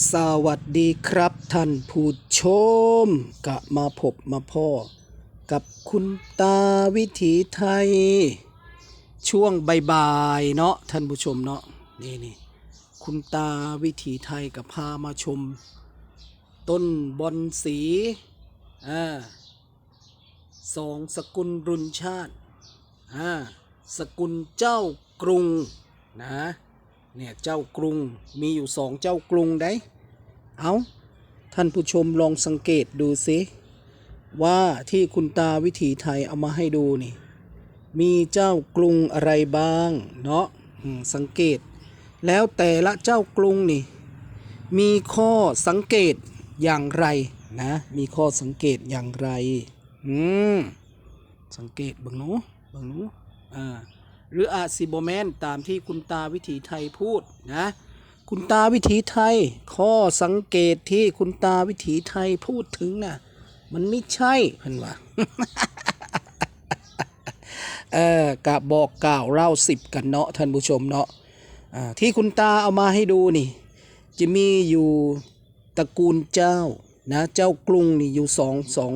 สวัสดีครับท่านผู้ชมกะมาพบมาพ่อ กับคุณตาวิถีไทย ช่วงบ่ายๆเนาะท่านผู้ชมเนาะนี่นี่คุณตาวิถีไทยกับพามาชม ต้นบอนสีอ่าสองสกุลรุนชาติอ่าสกุลเจ้ากรุงนะ เนี่ยเจ้ากรุงมีอยู่สองเจ้ากรุงได้เอาท่านผู้ชมลองสังเกตดูสิว่าที่คุณตาวิถีไทยเอามาให้ดูนี่ มีเจ้ากรุงอะไรบ้างเนาะสังเกต แล้วแต่ละเจ้ากรุงนี่ มีข้อสังเกตอย่างไรนะ มีข้อสังเกตอย่างไร อืม สังเกตบิ่งหนูบิ่งหนูอ่า หรืออาจสิบแมนตามที่คุณตาวิถีไทยพูดนะ คุณตาวิถีไทย ข้อสังเกตที่คุณตาวิถีไทยพูดถึงน่ะ มันไม่ใช่เพันว่าเออกะบอกกล่าวเล่าสิบกันเนาะท่านผู้ชมเนาะที่คุณตาเอามาให้ดูนี่ จะมีอยู่ตระกูลเจ้านะเจ้ากรุงนี่อยู่สองสอง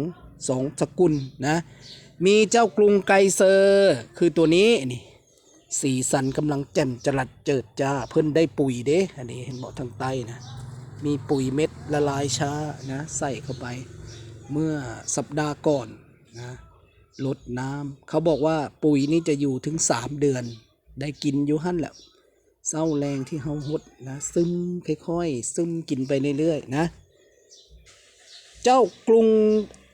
สองสกุลนะ มีเจ้ากรุงไกเซอร์ คือตัวนี้นี่ สีสันกำลังแจ่มจรัดเจิดจ้าเพิ่นได้ปุ๋ยเด้อันนี้เห็นบอกทางใต้นะ มีปุ๋ยเม็ดละลายช้านะ ใส่เข้าไป เมื่อสัปดาห์ก่อนนะลดน้ำเขาบอกว่าปุ๋ยนี้จะอยู่ถึงสามเดือน ได้กินอยู่หั่นแหละเศร้าแรงที่เฮาหดนะซึมค่อยๆซึมกินไปเรื่อยๆนะ เจ้ากรุง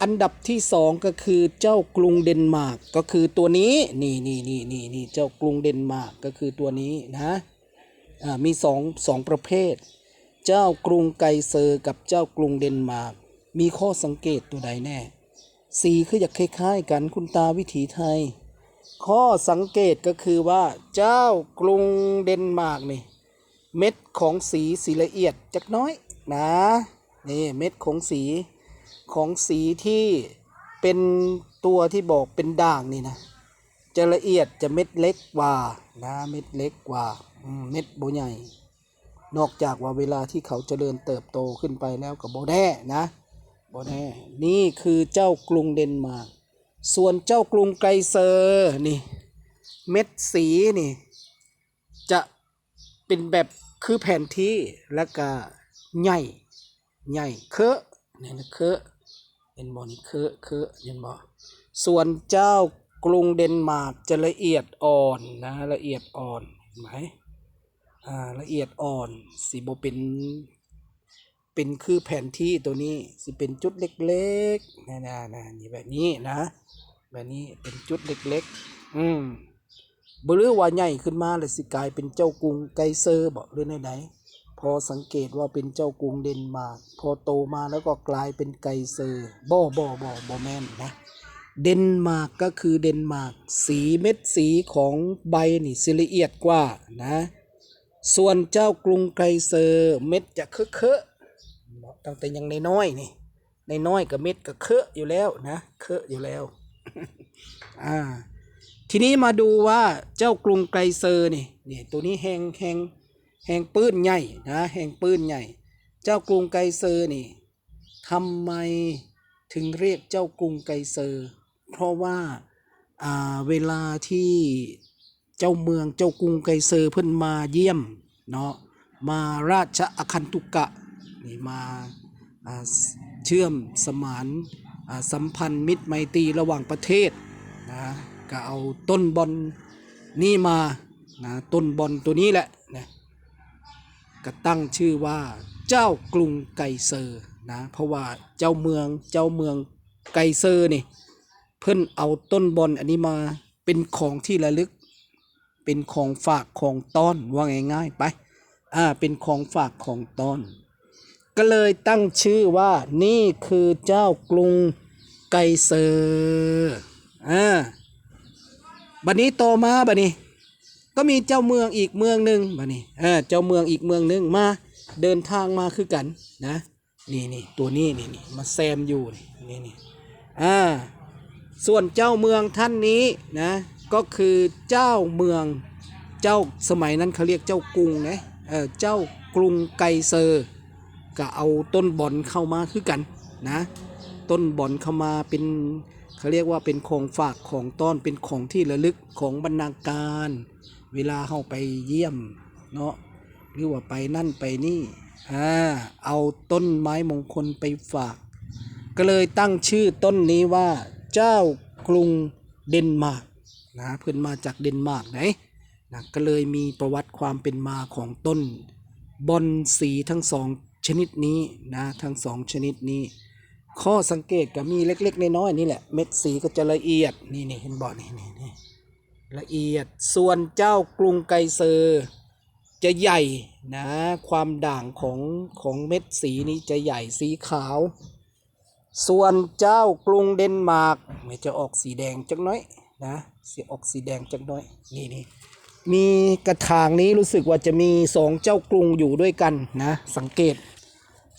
อันดับที่สองก็คือเจ้ากรุงเดนมาร์กก็คือตัวนี้นี่นี่นี่นี่นี่เจ้ากรุงเดนมาร์กก็คือตัวนี้นะอ่ามีสองสองประเภท เจ้ากรุงไกเซอร์กับเจ้ากรุงเดนมาร์กมีข้อสังเกตตัวใดแน่สีคืออยากคล้ายๆกันคุณตาวิถีไทย ข้อสังเกตก็คือว่าเจ้ากรุงเดนมาร์กนี่ เม็ดของสีสีละเอียดจักน้อยนะนี่เม็ดของสี ของสีที่เป็นตัวที่บอกเป็นด่างนี่นะ จะละเอียดจะเม็ดเล็กกว่านะเม็ดเล็กกว่าเม็ดโบใหญ่ นอกจากว่าเวลาที่เขาเจริญเติบโตขึ้นไปแล้วก็บ่แน่นะโบแน่นี่คือเจ้ากรุงเดนมาร์กส่วนเจ้ากรุงไกรเซอร์นี่ เม็ดสีนี่ จะเป็นแบบคือแผนที่แล้วก็ใหญ่ใหญ่เคอะเนี่ยนะเคอะ เห็นบ่นี่เคอะเคอเห็นบ่ส่วนเจ้ากรุงเดนมาร์กจะละเอียดอ่อนนะละเอียดอ่อนเห็นไหมอ่าละเอียดอ่อนสิบ่เป็นเป็นคือแผนที่ตัวนี้สิเป็นจุดเล็กๆนะนะนะนี่แบบนี้นะ แบบนี้เป็นจุดเล็กๆ อืมบรือว่าใหญ่ขึ้นมาเลยสิกลายเป็นเจ้ากรุงไกเซอร์บอกหรือไหนๆ พอสังเกตว่าเป็นเจ้ากรุงเดนมาร์กพอโตมาแล้วก็กลายเป็นไกเซอร์บ่บ่บ่บ่แม่นนะเดนมาร์กก็คือเดนมาร์กสีเม็ดสีของใบนี่สิละเอียดกว่านะส่วนเจ้ากรุงไกเซอร์เม็ดจะเคอะเคอะตั้งแต่ยังในน้อยนี่ในน้อยกับเม็ดก็เคอะอยู่แล้วนะเคอะอยู่แล้วอ่าทีนี้มาดูว่าเจ้ากรุงไกรเซอร์นี่นี่ตัวนี้แหงแหง แห่งปื้นใหญ่นะแห่งปื้นใหญ่ เจ้ากรุงไกเซอร์นี่ทำไมถึงเรียกเจ้ากรุงไกเซอร์ เพราะว่าาเวลาที่เจ้าเมืองเจ้ากรุงไกเซอร์เพิ่นมาเยี่ยมเนาะมาราชอคันตุกะนี่มาาเชื่อมสมานาสัมพันธ์มิตรไมตรีระหว่างประเทศนะก็เอาต้นบอลนี่มานะต้นบอลตัวนี้แหละนะ ก็ตั้งชื่อว่าเจ้ากรุงไกเซอร์นะเพราะว่าเจ้าเมืองเจ้าเมืองไกเซอร์นี่เพิ่นเอาต้นบอลอันนี้มาเป็นของที่ระลึก เป็นของฝากของต้อนว่าง่ายๆไปอ่าเป็นของฝากของต้อน ก็เลยตั้งชื่อว่านี่คือเจ้ากรุงไกเซอร์อ่าบัดนี้โตมาบัดนี้ ก็มีเจ้าเมืองอีกเมืองหนึ่งบัดนี้เออเจ้าเมืองอีกเมืองหนึ่งมาเดินทางมาคือกันนะนี่นี่ตัวนี้นี่นี่มาแซมอยู่นี่นี่นี่อ่าส่วนเจ้าเมืองท่านนี้นะก็คือเจ้าเมืองเจ้าสมัยนั้นเขาเรียกเจ้ากรุงนะเออเจ้ากรุงไกเซอร์ก็เอาต้นบอนเข้ามาคือกันนะต้นบอนเข้ามาเป็นเขาเรียกว่าเป็นของฝากของต้อนเป็นของที่ระลึกของบรรณาการ เวลาเข้าไปเยี่ยมเนาะหรือว่าไปนั่นไปนี่อ่าเอาต้นไม้มงคลไปฝาก ก็เลยตั้งชื่อต้นนี้ว่า เจ้ากรุงเดนมาร์กนะเพื่อนมาจากเดนมาร์กไหนนะก็เลยมีประวัติความเป็นมาของต้นบอนสีทั้งสองชนิดนี้นะทั้งสองชนิดนี้ ข้อสังเกตก็มีเล็กๆน้อยๆนี่แหละเม็ดสีก็จะละเอียดนี่นี่เห็นบ่นี่นี่นี่ ละเอียดส่วนเจ้ากรุงไกเซอร์จะใหญ่นะความด่างของของเม็ดสีนี้จะใหญ่สีขาว ส่วนเจ้ากรุงเดนมาร์กมันจะออกสีแดงจักน้อยนะสีออกสีแดงจักน้อยนี่นี่มีกระถางนี้รู้สึกว่าจะมีสองเจ้ากรุงอยู่ด้วยกันนะสังเกต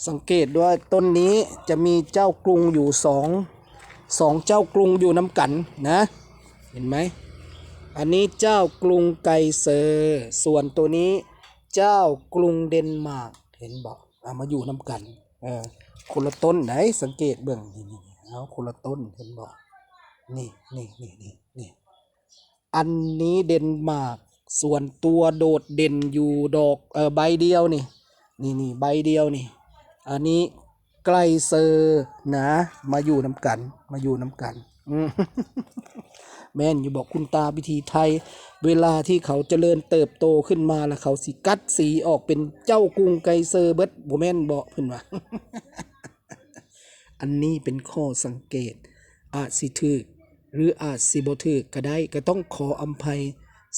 สังเกตด้วยต้นนี้จะมีเจ้ากรุงอยู่สองสองเจ้ากรุงอยู่น้ำกันนะ เห็นไหม อันนี้เจ้ากรุงไกเซอร์ ส่วนตัวนี้เจ้ากรุงเดนมาร์กเห็นบอกเอามาอยู่น้ำกันเออคนละต้นไหนสังเกตเบื้องนี่นี่เอาคนละต้นเห็นบอกนี่นี่นี่นี่นี่อันนี้เดนมาร์กส่วนตัวโดดเด่นอยู่ดอกเออใบเดียวนี่นี่นี่ใบเดียวนี่ อันนี้ไกลเซอร์นะมาอยู่น้ำกันมาอยู่น้ำกัน แม่นอยู่บอกคุณตาพิธีไทย เวลาที่เขาเจริญเติบโตขึ้นมาแล้วเขาสิกัดสีออกเป็นเจ้ากรุงไกเซอร์เบิดบ่แม่นบอกเพิ่นว่า อันนี้เป็นข้อสังเกต อาจสิถือหรืออาจสิบ่ถือก็ได้ก็ต้องขออภัย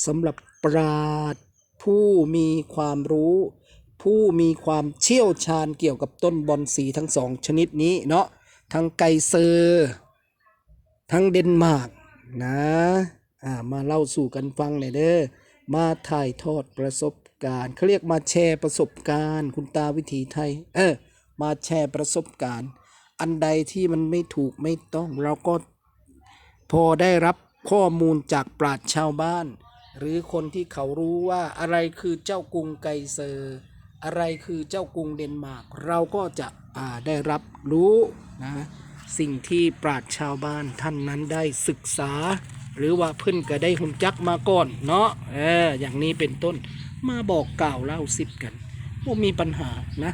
สำหรับปราดผู้มีความรู้ ผู้มีความเชี่ยวชาญเกี่ยวกับต้นบอนสีทั้งสองชนิดนี้เนาะทั้งไกเซอร์ ทั้งเดนมาร์กนะอ่ามาเล่าสู่กันฟังเลยเด้อมาถ่ายทอดประสบการณ์เขาเรียกมาแชร์ประสบการณ์ คุณตาวิถีไทย เออ มาแชร์ประสบการณ์ อันใดที่มันไม่ถูกไม่ต้อง เราก็พอได้รับข้อมูลจากปราชญ์ชาวบ้าน หรือคนที่เขารู้ว่าอะไรคือเจ้ากรุงไกเซอร์ อะไรคือเจ้ากรุงเดนมาร์กเราก็จะอ่าได้รับรู้นะ สิ่งที่ปราชญ์ชาวบ้านท่านนั้นได้ศึกษา หรือว่าเพิ่นก็ได้หุ่นจักมาก่อนเนาะเอออย่างนี้เป็นต้นมาบอกกล่าวเล่าสิบกันว่ามีปัญหานะ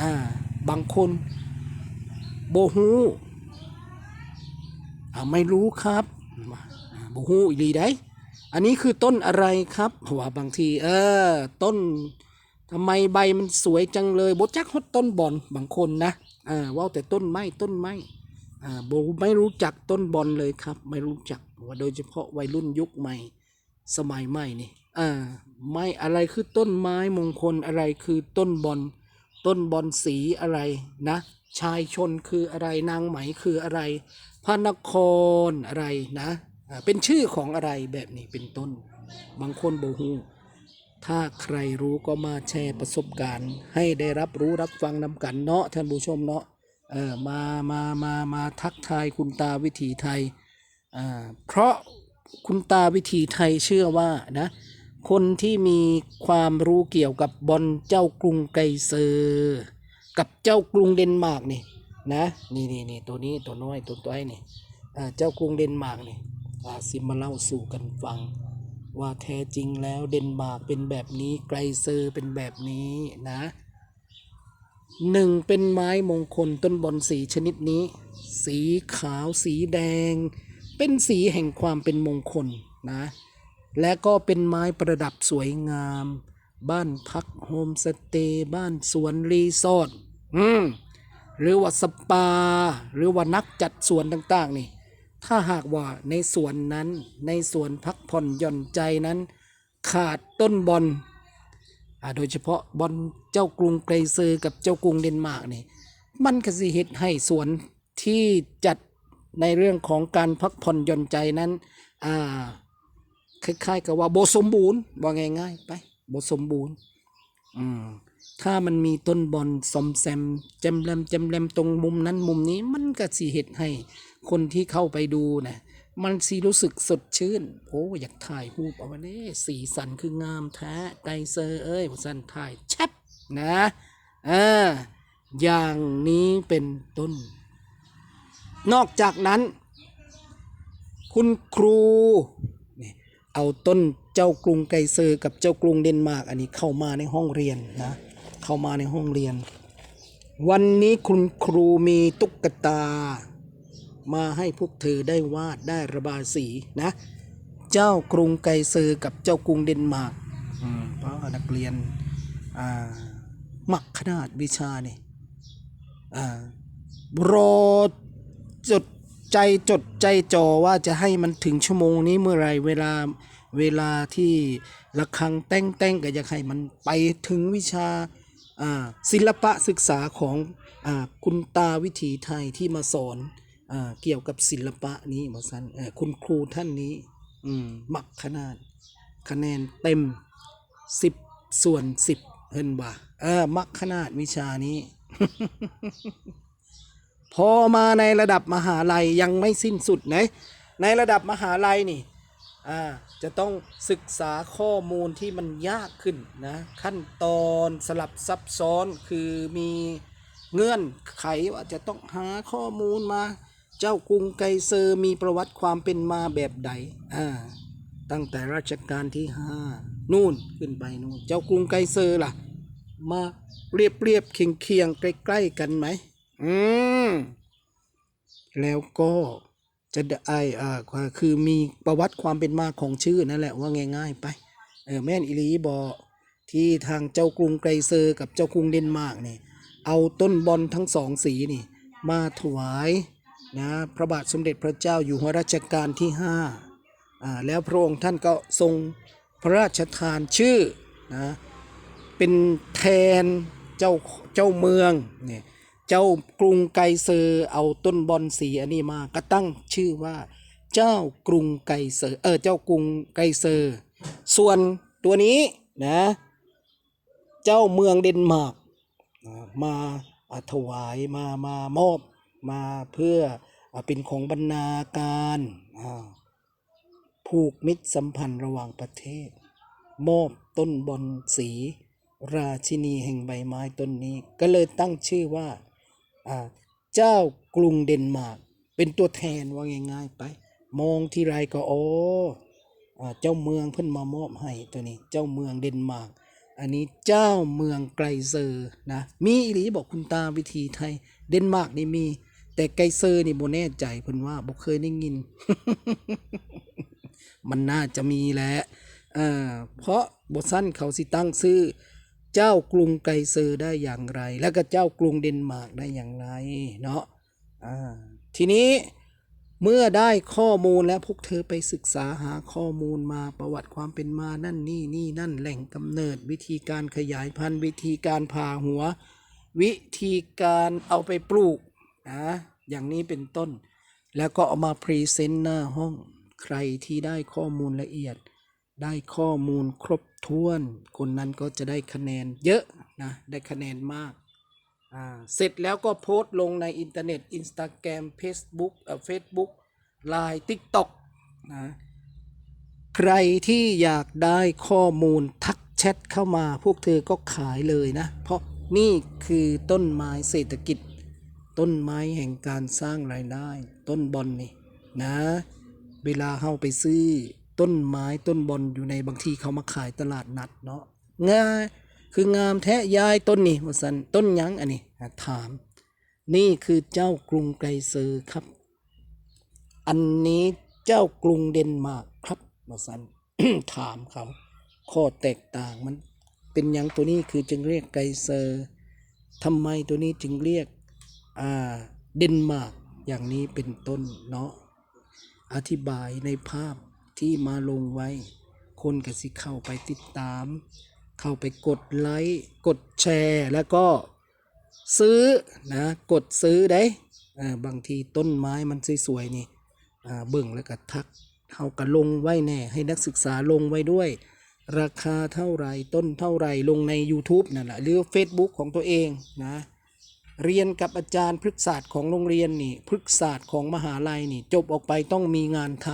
อ่าบางคนโบฮูอ่าไม่รู้ครับโบฮูอีลีได้ อันนี้คือต้นอะไรครับเพราะว่าบางที เออ ต้นทำไมใบมันสวยจังเลยบดจักฮดต้นบอนบางคนนะอ่าว่าแต่ต้นไม้ต้นไม้ โบไม่รู้จักต้นบอนเลยครับ ไม่รู้จักว่าโดยเฉพาะวัยรุ่นยุคใหม่สมัยใหม่นี่อ่าไม่อะไรคือต้นไม้มงคลอะไรคือต้นบอนต้นบอนสีอะไรนะ ชายชนคืออะไรนางไหมคืออะไรพระนครอะไรนะอ่าเป็นชื่อของอะไรแบบนี้เป็นต้น บางคนโบฮูถ้าใครรู้ก็มาแชร์ประสบการณ์ ให้ได้รับรู้รับฟังนำกันเนาะท่านผู้ชมเนาะ เออมามามามาทักทายคุณตาวิถีไทยอ่าเพราะคุณตาวิถีไทยเชื่อว่านะคนที่มีความรู้เกี่ยวกับบอลเจ้ากรุงไกเซอร์กับเจ้ากรุงเดนมาร์กนี่นะนี่นี่นี่ตัวนี้ตัวน้อยตัวตัวไอ้นี่เจ้ากรุงเดนมาร์กนี่อาสิมาเล่าสู่กันฟัง ว่าแท้จริงแล้วเดนมาร์กเป็นแบบนี้ไกเซอร์เป็นแบบนี้นะ หนึ่งเป็นไม้มงคลต้นบอนสีชนิดนี้ สีขาวสีแดง เป็นสีแห่งความเป็นมงคลนะ และก็เป็นไม้ประดับสวยงาม บ้านพักโฮมสเตย์บ้านสวนรีสอร์ทอืมหรือว่าสปา หรือว่านักจัดสวนต่างๆนี่ ถ้าหากว่าในสวนนั้นในสวนพักผ่อนหย่อนใจนั้น ขาดต้นบอล โดยเฉพาะบอลเจ้ากรุงไกรเซอร์กับเจ้ากรุงเดนมาร์กนี่มันก็สิเฮ็ดให้สวนที่จัดในเรื่องของการพักผ่อนหย่อนใจนั้นอ่าคล้ายๆกับว่าโบสมบูรณ์ว่าง่ายๆไปโบสมบูรณ์อืมถ้ามันมีต้นบอลซอมแซมแจมแรมแจมแรมตรงมุมนั้นมุมนี้มันก็สิเฮ็ดให้คนที่เข้าไปดูนะ มันสิรู้สึกสดชื่น โอ้อยากถ่ายรูปเอาไว้เด้สีสันคืองามแท้ไกเซอร์เอ้ยสันถ่ายแชบนะเอออย่างนี้เป็นต้น นอกจากนั้น คุณครูเอาต้นเจ้ากรุงไกเซอร์กับเจ้ากรุงเดนมาร์กอันนี้เข้ามาในห้องเรียนนะเข้ามาในห้องเรียน วันนี้คุณครูมีตุ๊กตา มาให้พวกเธอได้วาดได้ระบายสีนะ เจ้ากรุงไกเซอร์กับเจ้ากรุงเดนมาร์กอืมเพราะว่านักเรียนอ่าหมักขนาดวิชานี่อ่ารอจดใจจดใจจ่อว่าจะให้มันถึงชั่วโมงนี้เมื่อไหรเวลาเวลาที่ระฆังแต้งแต้งก็อยากให้มันไปถึงวิชาอ่าศิลปะศึกษาของอ่าคุณตาวิถีไทยที่มาสอนอ่า เกี่ยวกับศิลปะนี้หมาสันเอ่อคุณครูท่านนี้อืมมักขนาดคะแนนเต็มสิบส่วนสิบเห็นบ่าเออมักขนาดวิชานี้ พอมาในระดับมหาลัยยังไม่สิ้นสุดนะในระดับมหาลัยนี่อ่าจะต้องศึกษาข้อมูลที่มันยากขึ้นนะขั้นตอนสลับซับซ้อนคือมีเงื่อนไขว่าจะต้องหาข้อมูลมา เจ้ากรุงไกเซอร์มีประวัติความเป็นมาแบบใดอ่าตั้งแต่รัชกาลที่ห้านู่นขึ้นไปนู่น เจ้ากรุงไกเซอร์ล่ะ มาเรียบเรียบเคียงเคียงใกล้ ๆ กันไหมอืมแล้วก็จะได้อ่าคือมีประวัติความเป็นมาของชื่อนั่นแหละว่าง่าย ๆ ไปเออแม่นอิลีบอกที่ทางเจ้ากรุงไกรเซอร์กับเจ้ากรุงเดนมาร์กนี่เอาต้นบอลทั้งสองสีนี่ มาถวาย นะพระบาทสมเด็จพระเจ้าอยู่หัวรัชกาลที่ห้าอ่าแล้วพระองค์ท่านก็ทรงพระราชทานชื่อนะเป็นแทนเจ้าเจ้าเมืองเนี่ยเจ้ากรุงไกเซอร์เอาต้นบอนสีอันนี้มาก็ตั้งชื่อว่าเจ้ากรุงไกเซอร์เออเจ้ากรุงไกเซอร์ ส่วนตัวนี้นะเจ้าเมืองเดนมาร์กมาถวายมามามอบ มาเพื่อเป็นของบรรณาการผูกมิตรสัมพันธ์ระหว่างประเทศ มอบต้นบอนสี ราชินีแห่งใบไม้ต้นนี้ ก็เลยตั้งชื่อว่าเจ้ากรุงเดนมาร์กเป็นตัวแทนว่าง่ายๆไป มองที่ไรก็โอ้เจ้าเมืองเพิ่นมามอบให้ตัวนี้ เจ้าเมืองเดนมาร์กอันนี้เจ้าเมืองไกรเซอร์นะมีอีหลีบอกคุณตาวิธีไทย เดนมาร์กนี่มี แต่ไกเซอร์นี่โบแน่ใจเพิ่นว่าบ่เคยได้ยิน มันน่าจะมีแหละเอ่อเพราะบทสั้นเขาสิตั้งชื่อเจ้ากรุงไกเซอร์ได้อย่างไร แล้วก็เจ้ากรุงเดนมาร์กได้อย่างไรเนาะอ่าทีนี้เมื่อได้ข้อมูลแล้วพวกเธอไปศึกษาหาข้อมูลมาประวัติความเป็นมานั่นนี่นี่นั่นแหล่งกำเนิด วิธีการขยายพันธุ์ วิธีการผ่าหัว วิธีการเอาไปปลูก นะอย่างนี้เป็นต้น แล้วก็เอามาพรีเซนต์หน้าห้องใครที่ได้ข้อมูลละเอียด ได้ข้อมูลครบถ้วน คนนั้นก็จะได้คะแนนเยอะนะได้คะแนนมากอ่าเสร็จแล้วก็โพสต์ลงในอินเทอร์เน็ตอินสตาแกรมเฟซบุ๊กเอ่อเฟซบุ๊กไลน์ทิกต็อกนะใครที่อยากได้ข้อมูลทักแชทเข้ามาพวกเธอก็ขายเลยนะ เพราะนี่คือต้นไม้เศรษฐกิจ ต้นไม้แห่งการสร้างรายได้ ต้นบอลนี่นะ เวลาเฮาไปซื้อ ต้นไม้ต้นบอลอยู่ในบางทีเขามาขายตลาดนัดเนาะงาคืองามแท้ยายต้นนี่ว่าสันต้นยังอันนี้ถาม นี่คือเจ้ากรุงไกรเซอร์ครับ อันนี้เจ้ากรุงเดนมาร์กครับว่าสันถามเขา ข้อแตกต่างมันเป็นยังตัวนี้คือจึงเรียกไกรเซอร์ทำไมตัวนี้จึงเรียก เดนมาร์กอย่างนี้เป็นต้นเนาะอธิบายในภาพที่มาลงไว้ คนก็สิเข้าไปติดตาม เข้าไปกดไลค์กดแชร์แล้วก็ซื้อนะกดซื้อได้บางทีต้นไม้มันสวยๆนี่เบิ่งแล้วก็ทักเขาก็ลงไว้แน่ ให้นักศึกษาลงไว้ด้วย ราคาเท่าไรต้นเท่าไรลงใน YouTube นั่นแหละหรือ Facebook ของตัวเองนะ เรียนกับอาจารย์พฤกษศาสตร์ของโรงเรียนนี่พฤกษศาสตร์ของมหาลัยนี่จบออกไปต้องมีงานท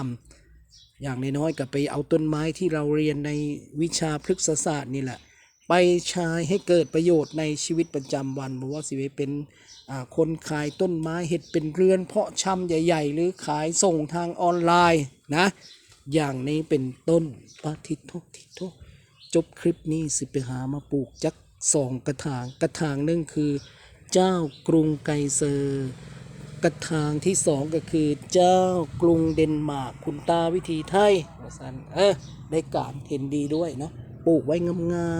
ำอย่างน้อยๆก็ไปเอาต้นไม้ที่เราเรียนในวิชาพฤกษศาสตร์นี่แหละ ไปใช้ให้เกิดประโยชน์ในชีวิตประจำวันบอกว่าสิไปเป็นคนขายต้นไม้เห็ดเป็นเรือน เพาะชำใหญ่ ๆ หรือขายส่งทางออนไลน์นะอย่างนี้เป็นต้นปาทิโททิโทจบคลิปนี้สิไปหามาปลูกจักสองกระถางกระถางนึงคือ เจ้ากรุงไกเซอร์กระถางที่สองก็คือเจ้ากรุงเดนมาร์กคุณตาวิธีไทยว่าสันเออได้การเห็นดีด้วยเนาะปลูกไว้งา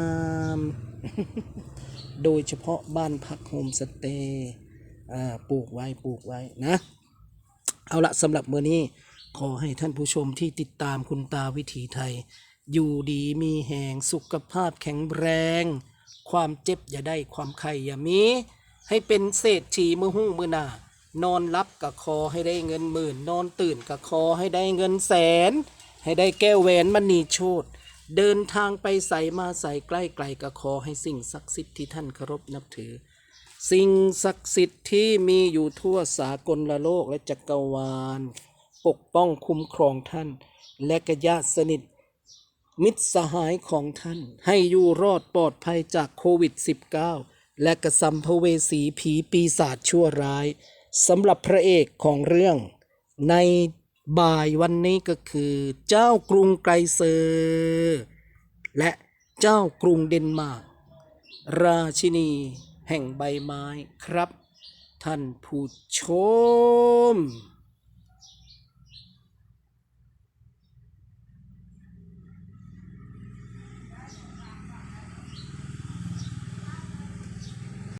มๆ โดยเฉพาะบ้านพักโฮมสเตย์ปลูกไว้ปลูกไว้นะ เอาละสำหรับเมื้อนี้ขอให้ท่านผู้ชมที่ติดตามคุณตาวิถีไทย อยู่ดีมีแหงสุขภาพแข็งแรง ความเจ็บอย่าได้ความไข่อย่ามี ให้เป็นเศรษฐีมือหุ้งมือหนานอนรับกับคอให้ได้เงินหมื่น นอนตื่นกับคอให้ได้เงินแสน ให้ได้แก้วแหวนมณีโชตเดินทางไปใส่มาใส่ใกล้ไกลกับคอให้สิ่งศักดิ์สิทธิ์ที่ท่านเคารพนับถือ สิ่งศักดิ์สิทธิ์ที่มีอยู่ทั่วสากลละโลกและจักรวาล ปกป้องคุ้มครองท่าน และกญาติสนิท มิตรสหายของท่าน ให้อยู่รอดปลอดภัยจากโควิด -19 และกระสัมภเวสีผีปีศาจชั่วร้ายสำหรับพระเอกของเรื่อง ในบ่ายวันนี้ก็คือ เจ้ากรุงไกรเซอร์และเจ้ากรุงเดนมาร์กราชินีแห่งใบไม้ครับ ท่านผู้ชม